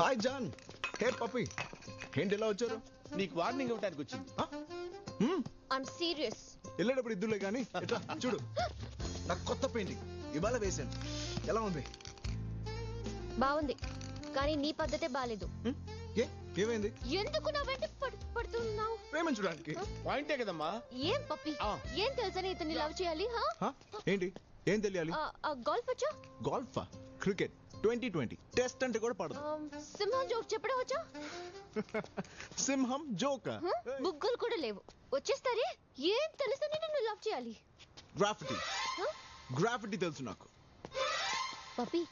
Hi John హే పప్పి ఏంటి ఎలా వచ్చారు? నీకు వార్నింగ్ ఇవ్వడానికి వచ్చింది. ఐమ్ సీరియస్ వెళ్ళేటప్పుడు ఇద్దులే కానీ ఇట్లా చూడు. నాకు కొత్త పెయింటింగ్. ఇవాళ వేసాను ఎలా ఉంది? బాగుంది. కానీ నీ పద్ధతే బాలేదు? ఏ? ఏమైంది? ఎందుకు నా వెంట పడు- పడుతున్నావు? ప్రేమించడానికి. పాయింటే కదమ్మా? ఏం పప్పి ఆ. ఏం తెలుసని ఇతన్ని లవ్ చేయాలి హా? హా? ఏంటి? ఏం తెలియాలి? గోల్ఫ్ వచ్చా? గోల్ఫా క్రికెట్ ట్వంటీ ట్వంటీ. టెస్ట్ అంటే కూడా పడదు. సింహం జోక్ చెప్పడం వచ్చా? సింహం జోక? బుగ్గలు కూడా లేవు. వచ్చేస్తారే? ఏం తెలుసని నన్ను లవ్ చేయాలి? గ్రాఫిటీ హ? గ్రాఫిటీ తెలుసు నాకు. పప్పి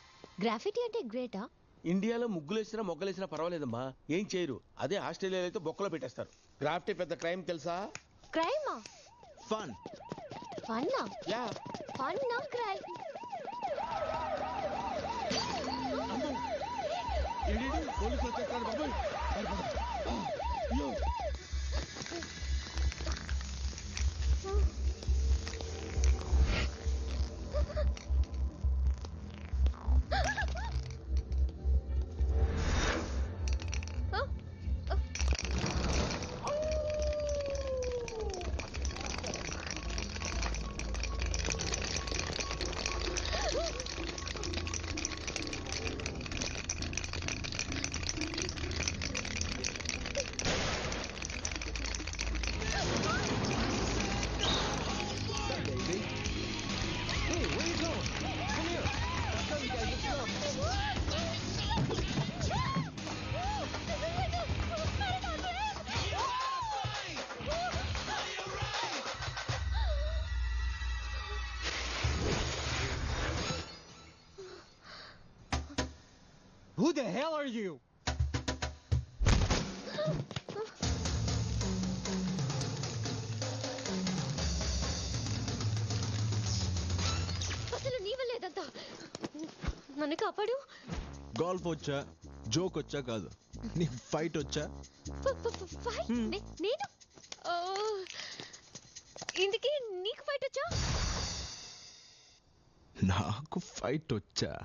గ్రాఫిటీ అంటే గ్రేటా? ఇండియాలో ముగ్గులేసినా మొగ్గలేసినా పర్వాలేదమ్మా. ఏం చేయరు. అదే ఆస్ట్రేలియాలో అయితే బొక్కలో పెట్టేస్తారు. గ్రాఫ్టీ పెద్ద క్రైమ్ తెలుసా? క్రైమా ఫన్ ఫన్నా యా ఫన్నా క్రైమ్ పోలీసులు వచ్చేస్తారు బాబు. అయ్యో. Who the hell are you? అసలు నీ వల్ల ఇదంతా నన్ను కాపాడు? గోల్ఫ్ వచ్చా? జోక్ వచ్చా కాదు? నీ ఫైట్ వచ్చా? ఫ- ఫ- ఫ- ఫైట్? నే- నేను? ఓ, ఇందుకే నీకు ఫైట్ వచ్చా? నాకు ఫైట్ వచ్చా?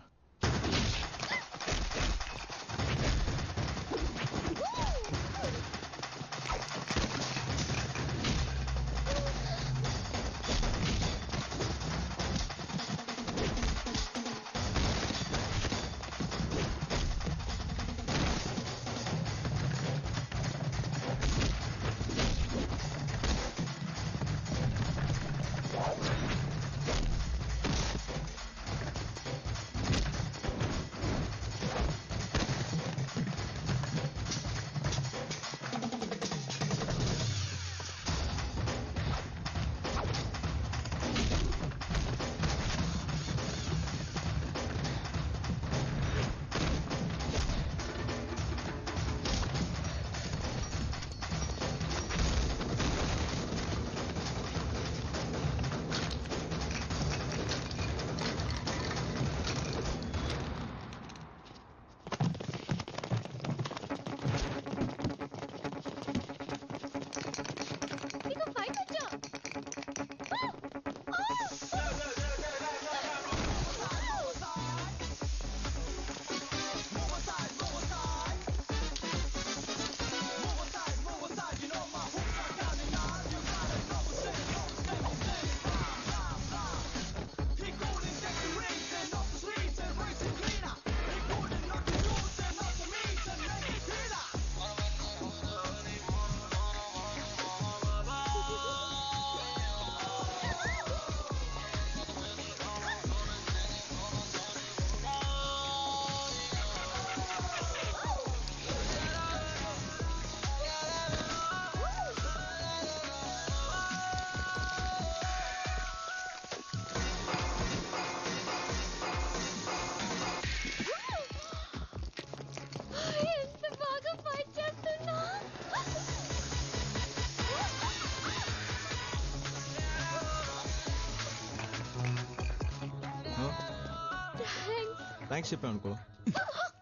థ్యాంక్స్ చెప్పాను అనుకో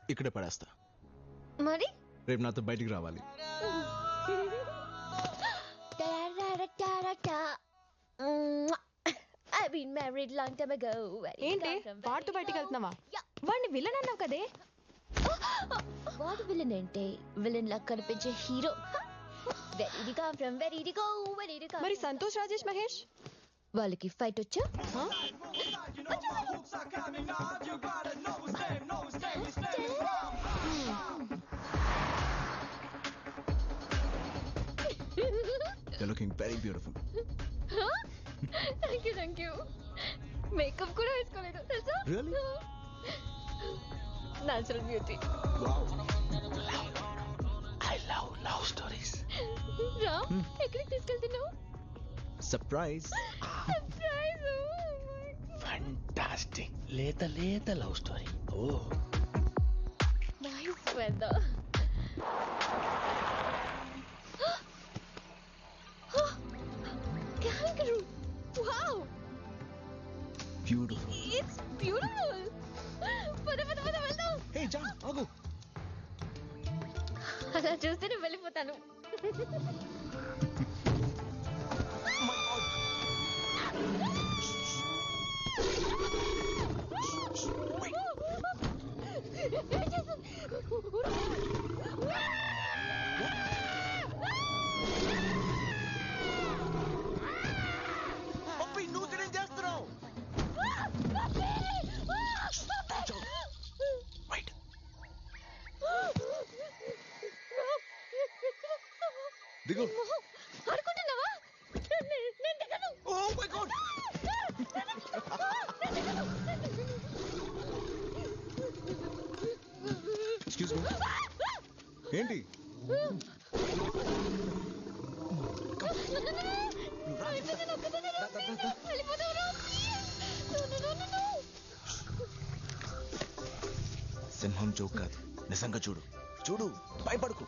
ఇక్కడే పడేస్తా. మరి? రేపు నాతో బయటికి రావాలి. ఏంటి? you బయటికి? వెళ్తున్నావా. వాడిని విలన్ అన్నావు కదే. వాడు విలన్ అంటే విలన్ లా కనిపించే హీరో మరి సంతోష్ రాజేష్ మహేష్? వాళ్ళకి ఫైట్ వచ్చా? You're looking very beautiful. Thank you thank you makeup కూడా వేసుకోలేదు తెలుసా? Really? Natural beauty. I love love stories రా ఎక్కడికి తీసుకెళ్తున్నావు? Surprise. సర్ప్రైజ్ ఫంటాస్టిక్ లేత లేత love story oh nice weather వెళ్దాం ఆగు. అలా చూస్తే నేను వెళ్ళిపోతాను Me. ఏంటి? సింహం జోక్ కాదు. నిజంగా చూడు. చూడు భయపడకు.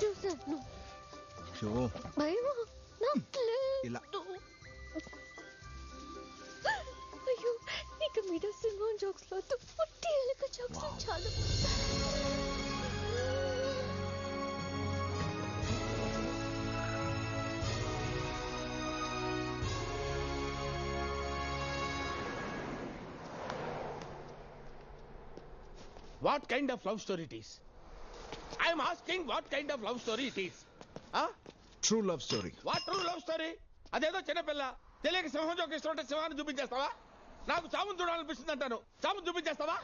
చూసాను భయమా? ఇలా. అయ్యో ఇక మీద సింహం జోక్స్లో పుట్టి ఎలుక జోక్స్ Wow. చాలు. What kind of love story it is I'm asking what kind of love story it is true love story what true love story అదేదో చిన్నపిల్ల. తెలియక సింహం జోకి ఇస్తుంటే సింహాన్ని చూపించేస్తావా? నాకు చావును చూడాలనిపిస్తుంది అంటాను. చావును చూపించేస్తావా?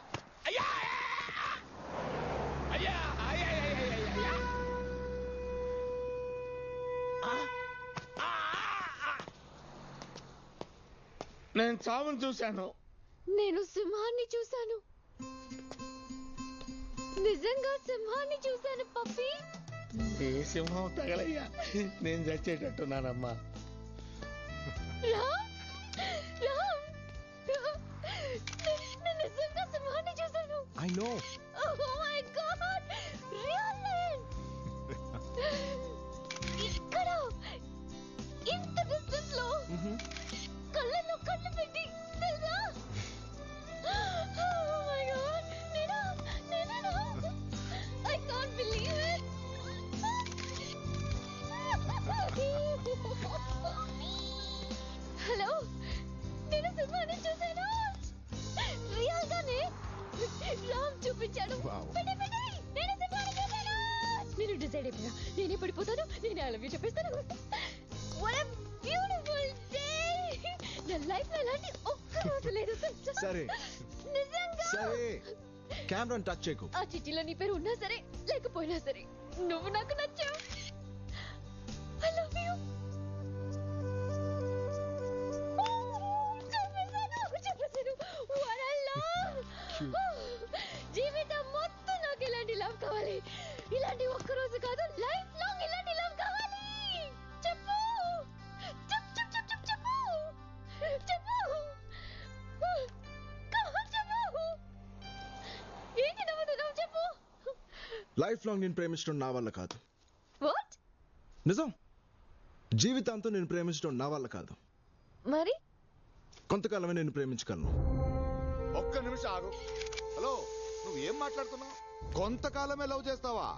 అయ్యా! అయ్యా! అయ్యా! అయ్యా. నేను చావును చూశాను. నేను సింహాన్ని చూశాను. నిజంగా సింహాన్ని చూశాను పప్పి? ఏ సింహం తగలయ్యా? నేను చచ్చేటట్టున్నానమ్మా. రామ్? రామ్? నేను నిజంగా సింహాన్ని చూశాను. I know. అయిపోయా నేనే పడిపోతాను నేనే ఐ లవ్ యూ చెప్పేస్తాను బ్యూటిఫుల్ డే నా లైఫ్లో ఇలాంటి ఒక్క రోజు లేదు? సరే. నిజంగా? సరే. కెమెరాని టచ్ చేయకు. ఆ చిట్టిలో నీ పేరు ఉన్నా సరే లేకపోయినా సరే నువ్వు నాకు నచ్చావు. ఇలాంటి ఒక్క రోజు కాదు లైఫ్ లాంగ్ ఇలాంటి లవ్ కావాలి. చెప్పు. చెప్పు చెప్పు చెప్పు చెప్పు. చెప్పు. చెప్పు. ఏంటి నవ్వుతున్నావు చెప్పు. లైఫ్ లాంగ్ నేను ప్రేమించడం నా వల్ల కాదు. వాట్ నిజం. జీవితాంతం నేను ప్రేమించడం నా వల్ల కాదు. మరి? కొంతకాలమే నేను ప్రేమించగలను. ఒక్క నిమిషం ఆగు. హలో నువ్వు ఏం మాట్లాడుతున్నావు? కొంతకాలమే లవ్ చేస్తావా?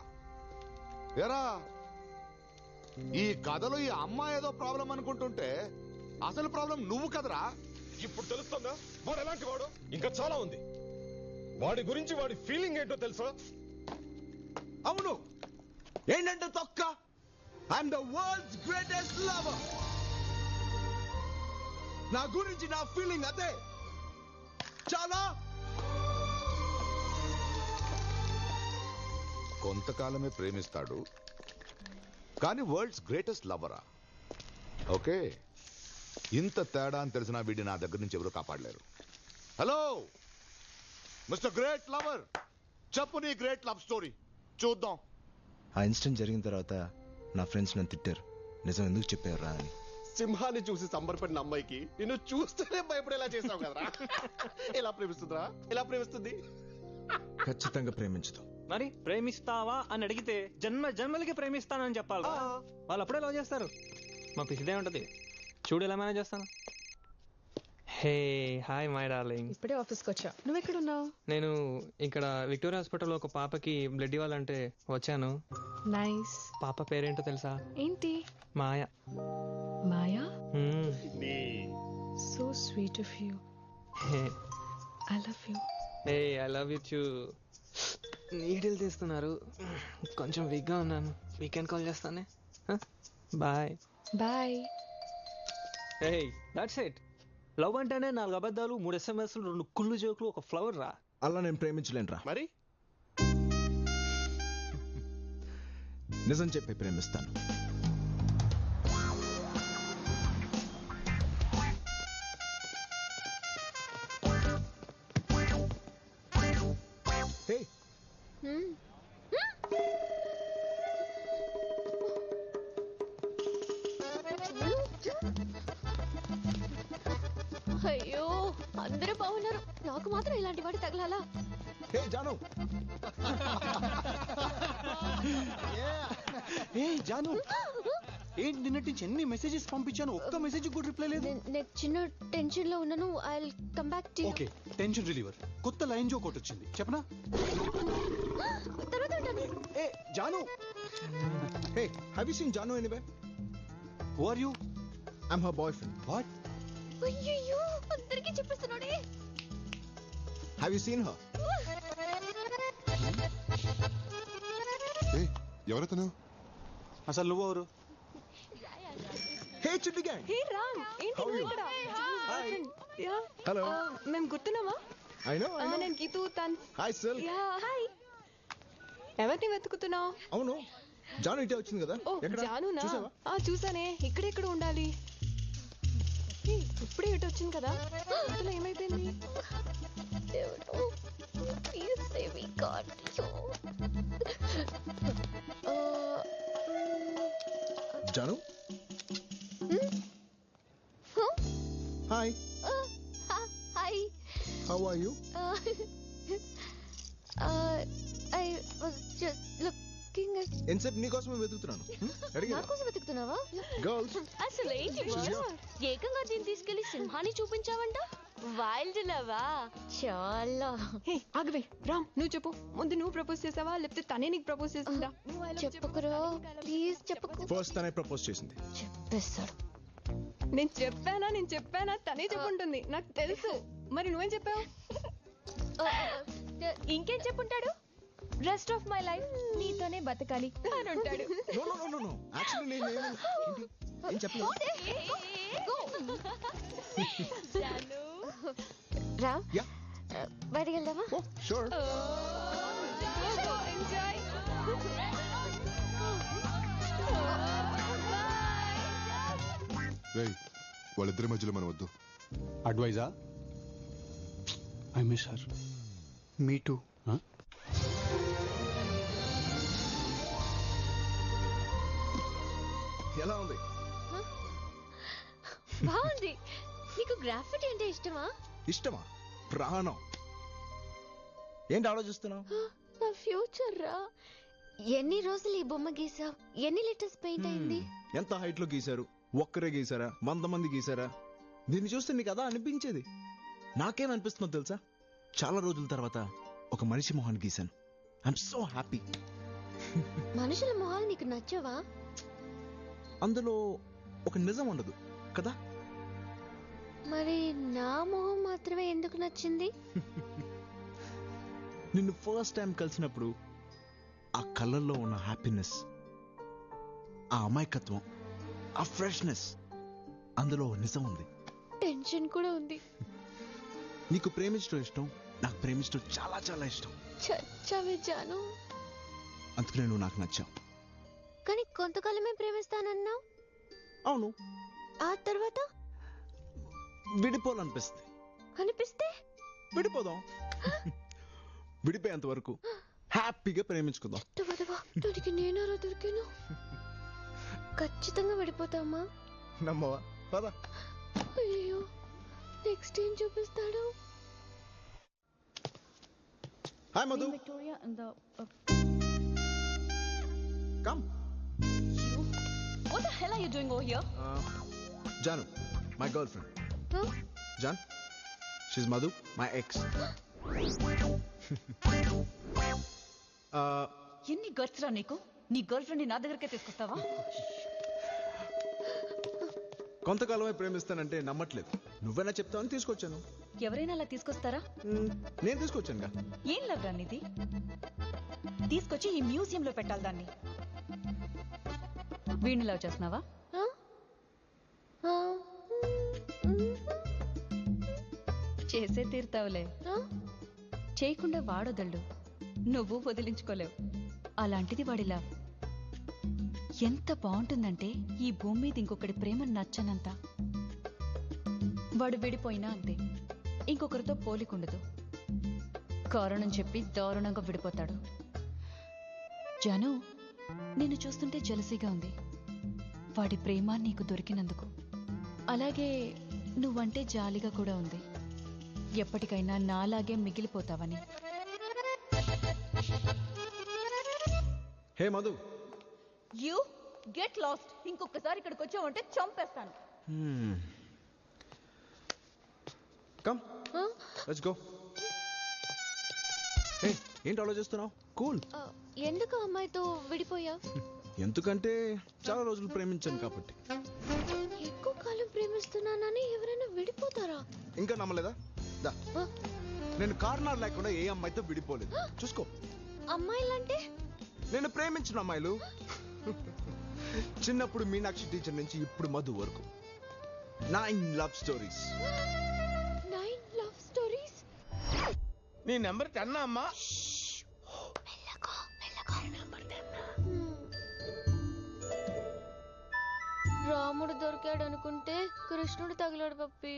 ఎరా ఈ కథలో ఈ అమ్మాయి ఏదో ప్రాబ్లం అనుకుంటుంటే అసలు ప్రాబ్లం నువ్వు కదరా? ఇప్పుడు తెలుస్తుందా? వాడు ఎలాంటి వాడు? ఇంకా చాలా ఉంది. వాడి గురించి వాడి ఫీలింగ్ ఏంటో తెలుసా? అవును. ఏంటంటే తొక్క? I'm the world's greatest lover నా గురించి నా ఫీలింగ్ అదే. చాలా కొంతకాలమే ప్రేమిస్తాడు. కానీ వరల్డ్స్ గ్రేటెస్ట్ లవరా ఓకే. ఇంత తేడా అని తెలిసిన వీడి నా దగ్గర నుంచి ఎవరు కాపాడలేరు. హలో! Mister great lover! చెప్పు నీ గ్రేట్ లవ్ స్టోరీ. చూద్దాం. ఆ ఇన్సిడెంట్ జరిగిన తర్వాత నా ఫ్రెండ్స్ నన్ను తిట్టారు. నిజం ఎందుకు చెప్పారు రా అని. సింహాన్ని చూసి సంబరపడిన అమ్మాయికి నిన్ను చూస్తేనే భయపడేలా చేసావు కదరా. ఎలా ప్రేమిస్తుందిరా? ఎలా ప్రేమిస్తుంది? ఖచ్చితంగా ప్రేమించదు. మరి ప్రేమిస్తావా అని అడిగితే జన్మ జన్మలకి ప్రేమిస్తానని చెప్పాలి వాళ్ళు అప్పుడే లవ్ చేస్తారు. మా పిసిదే ఉంటది. చూడు ఎలా మేనేజ్ చేస్తాను. హే హాయ్ మై డార్లింగ్ ఇప్పుడే ఆఫీస్కి వచ్చా. నువ్వు ఎక్కడ ఉన్నావు? నేను ఇక్కడ విక్టోరియా హాస్పిటల్లో ఒక పాపకి బ్లడ్ ఇవ్వాలంటే వచ్చాను. నైస్ పాప పేరేంటో తెలుసా? ఏంటి? Maya. Maya. So sweet of you hey. I love you A I love you చూ నీడిల్ తీస్తున్నారు. కొంచెం వీక్గా ఉన్నాను. వీకెండ్ కాల్ చేస్తానే? బాయ్ బాయ్ ఏ దట్స్ ఇట్ లవ్ అంటేనే నాలుగు అబద్ధాలు మూడు ఎస్ఎంఎస్లు రెండు కుళ్ళు జోకులు ఒక ఫ్లవర్ రా. అలా నేను ప్రేమించలేనురా. మరి? నిజం చెప్పి ప్రేమిస్తాను. అయ్యో అందరూ బాగున్నారు. నాకు మాత్రం ఇలాంటి వాడు తగలాలా? హే జాను. ఏ జాను. ఏంటి నిన్నటి నుంచి ఎన్ని మెసేజెస్ పంపించాను? ఒక్క మెసేజ్ కూడా రిప్లై లేదు. నేను నేను చిన్న టెన్షన్లో ఉన్నాను I come back to okay tension reliever కొత్త లైన్ జో ఒకటి వచ్చింది. చెప్పనా? ఏ Janu! Hey have you seen Janu anyway who are you I'm her boyfriend what అయ్యో అందరికీ చెప్పేస్తున్నాడే. హ్యావ్ యూ సీన్ హర్ ఎవరైతేను? అసలు నువ్వు ఎవరు? హే చిట్టి గ్యాంగ్ హే రామ్ ఏంటి How are నువ్వు you? ఇక్కడ యా హలో మేము గుర్తున్నామా? I no I ah, no నేను గీతూ తన్ హాయ్ సెల్ యా హాయ్ ఎవరిని వెతుకుతున్నావు? అవును. జాను ఇటే వచ్చింది కదా. ఓ జానునా? ఆ చూసానే. ఇక్కడెక్కడ ఉండాలి. ఇప్పుడే ఇటు వచ్చింది కదా. అసలు ఏమైపోయింది? జాను? ఎంతసేపు నీకోసమే వెతుకుతున్నాను? అడిగా నా కోసం వెతుకుతున్నావా? గర్ల్స్ అసలు ఏంటి ఏకంగా దీన్ని తీసుకెళ్ళి సింహాన్ని చూపించావంట? వైల్డ్ లవా చాలా. హే ఆగవే. రామ్ నువ్వు చెప్పు. ముందు నువ్వు ప్రపోజ్ చేసావా? లేకపోతే తనే నీకు ప్రపోజ్ చేసిందా. చెప్పుకురా ప్లీజ్ చెప్పుకు ఫస్ట్ తనే ప్రపోజ్ చేసింది. చెప్పేస్తాడు. నేను చెప్పానా? నేను చెప్పానా? తనే చెప్పుంటుంది. నాకు తెలుసు. మరి నువ్వేం చెప్పావు? ఇంకేం చెప్పుంటాడు? రెస్ట్ ఆఫ్ మై లైఫ్ నీతోనే బతకాలి అని ఉంటాడు. No no no no no actually నేను ఏమీ- ఏంటి? ఏం చెప్పలేదు? రామ్ యా. బయటికి వెళ్దామా ఓ షూర్ ఎంజాయ్. రేయ్ వాళ్ళిద్దరి మధ్యలో మనం వద్దు. అడ్వైజా I miss her me too ఎలా ఉంది? బాగుంది. నీకు గ్రాఫిటీ అంటే ఇష్టమా? ఇష్టమా? ప్రాణం. ఏంటి ఆలోచిస్తున్నావు? నా ఫ్యూచర్ రా. ఎన్ని రోజులు ఈ బొమ్మ గీసావు? ఎన్ని లీటర్స్ పెయింట్ అయింది? ఎంత హైట్లో గీశారు? ఒక్కరే గీసారా వంద మంది గీసారా దీన్ని చూస్తే నీకు అదా అనిపించేది? నాకేమనిపిస్తుందో తెలుసా? చాలా రోజుల తర్వాత ఒక మనిషి మొహాన్ని గీశాను. ఐఎమ్ సో హ్యాపీ మనుషుల మొహాలు నీకు నచ్చవా? అందులో ఒక నిజం ఉండదు కదా? మరి నా మొహం మాత్రమే ఎందుకు నచ్చింది? నిన్ను ఫస్ట్ టైం కలిసినప్పుడు ఆ కళ్ళల్లో ఉన్న హ్యాపీనెస్ ఆ అమాయకత్వం ఆ ఫ్రెష్నెస్ అందులో నిజం ఉంది. టెన్షన్ కూడా ఉంది. నీకు ప్రేమించడం ఇష్టం నాకు ప్రేమించడం చాలా చాలా ఇష్టం. చచ్చావే జాను. అందుకనే నువ్వు నాకు నచ్చావు. కొంతకాలమే ప్రేమిస్తానన్నావు? అవును. ఆ తర్వాత? విడిపోవాలనిపిస్తుంది. అనిపిస్తే? విడిపోదాం. విడిపోయేంత వరకు హ్యాపీగా ప్రేమించుకుందాం. దానికి నేనారా దొరికాను. ఖచ్చితంగా విడిపోతామా నమ్మవా? పద. అయ్యో నెక్స్ట్ ఏం చూపిస్తాడు? Hi Madhu. Uh, come. The hell are you doing over here? Janu my girlfriend Huh? John she's Madhu my ex ఎన్ని గర్ల్స్ రా నీకు? నీ గర్ల్ ఫ్రెండ్ నా దగ్గరకే తీసుకొస్తావా? కొంతకాలమే ప్రేమిస్తానంటే నమ్మట్లేదు. నువ్వైనా చెప్తావని తీసుకొచ్చాను. ఎవరైనా అలా తీసుకొస్తారా? నేను తీసుకొచ్చానుగా. ఏం లవ్ రా నీది? తీసుకొచ్చి ఈ మ్యూజియం లో పెట్టాలి దాన్ని. వీణ్ణి లవ్ చేస్తున్నావా? చేసే తీరుతావులే? చేయకుండా వాడొదళ్ళు. నువ్వు వదిలించుకోలేవు. అలాంటిది వాడిలా. ఎంత బాగుంటుందంటే ఈ భూమి మీద ఇంకొకటి ప్రేమ నచ్చనంత. వాడు విడిపోయినా అంతే. ఇంకొకరితో పోలికుండదు. కారణం చెప్పి దారుణంగా విడిపోతాడు. జను నిన్ను చూస్తుంటే జలసీగా ఉంది. వాడి ప్రేమ నీకు దొరికినందుకు. అలాగే నువ్వంటే జాలిగా కూడా ఉంది. ఎప్పటికైనా నాలాగే మిగిలిపోతావని. Hey Madhu. You get lost. ఇంకొకసారి ఇక్కడికి వచ్చావంటే చంపేస్తాను. కమ్. Let's go. హే ఏంటి ఆలోచిస్తున్నావు? కూల్. ఎందుకు ఆ అమ్మాయితో విడిపోయా? ఎందుకంటే చాలా రోజులు ప్రేమించాను కాబట్టి. ఎక్కువ కాలం ప్రేమిస్తున్నానని ఎవరైనా విడిపోతారా? ఇంకా నమ్మలేదా? దా. నేను కారణాలు లేకుండా ఏ అమ్మాయితో విడిపోలేదు. చూసుకో. అమ్మాయిలంటే? నేను ప్రేమించిన అమ్మాయిలు. చిన్నప్పుడు మీనాక్షి టీచర్ నుంచి ఇప్పుడు మధు వరకు. Nine love stories nine love stories నీ నెంబర్ టెన్ అమ్మా. రాముడు దొరికాడు అనుకుంటే కృష్ణుడు తగిలాడు పప్పి.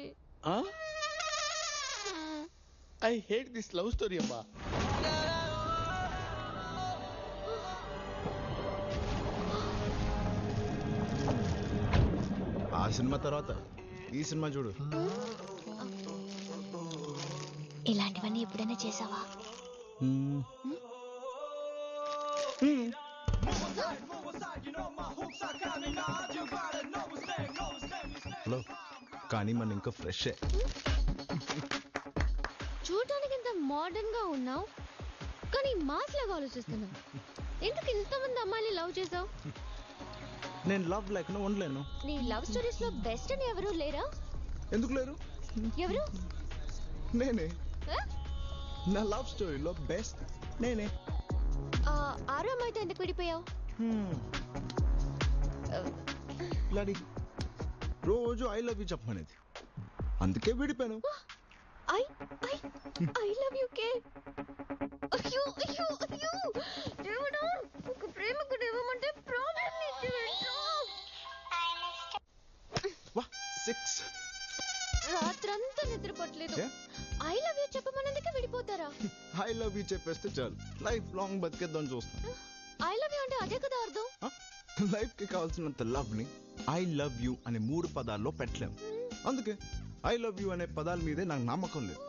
I hate this love story అమ్మా ఆ సినిమా తర్వాత ఈ సినిమా చూడు. ఇలాంటివన్నీ ఎప్పుడైనా చేసావా? కానీ మన ఇంకా ఫ్రెష్. చూడటానికి ఇంత మోడర్న్గా ఉన్నావు? కానీ మాస్ లాగా ఆలోచిస్తున్నావు. ఎందుకు ఇంతమంది అమ్మాయిని లవ్ చేసావు? నేను లవ్ లేకుండా ఉండలేను. నీ లవ్ స్టోరీస్లో బెస్ట్ అని ఎవరు లేరా? ఎందుకు లేరు? ఎవరు? నేనే. ఆ? నా లవ్ స్టోరీలో బెస్ట్ నేనే. ఆ, ఆరో అమ్మాయితో ఎందుకు విడిపోయావు? లాడి. రోజు ఐ లవ్ యూ చెప్పమనేది. అందుకే విడిపోయాను. I I I love you కే అయ్యో అయ్యో అయ్యో. దేవుడా ఒక ప్రేమకుడు ఇవ్వమంటే ప్రాబ్లం వా సిక్స్ రాత్రంతా నిద్రపోట్లేదు? ఐ లవ్ యూ చెప్పమన్నందుకే విడిపోతారా? ఐ లవ్ యూ చెప్పేస్తే చాలు. లైఫ్ లాంగ్ బతికేద్దాం చూస్తాం ఐ లవ్ యూ అంటే అదే కదా అర్థం. లైఫ్ కి కావాల్సినంత లవ్ని ఐ లవ్ యూ అనే మూడు పదాల్లో పెట్టలేం. అందుకే ఐ లవ్ యూ అనే పదాల మీదే నాకు నమ్మకం లేదు.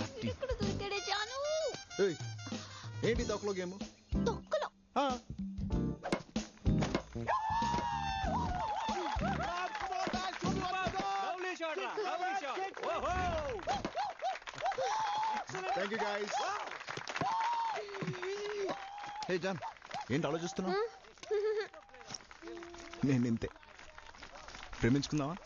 రట్టి. ఇక్కడ దొరికాడే జాను. ఏయ్, ఏంటి తొక్కలో game? Thank you guys hey John ఏంటి ఆలోచిస్తున్నావు? నేను ఇంతే ప్రేమించుకుందామా?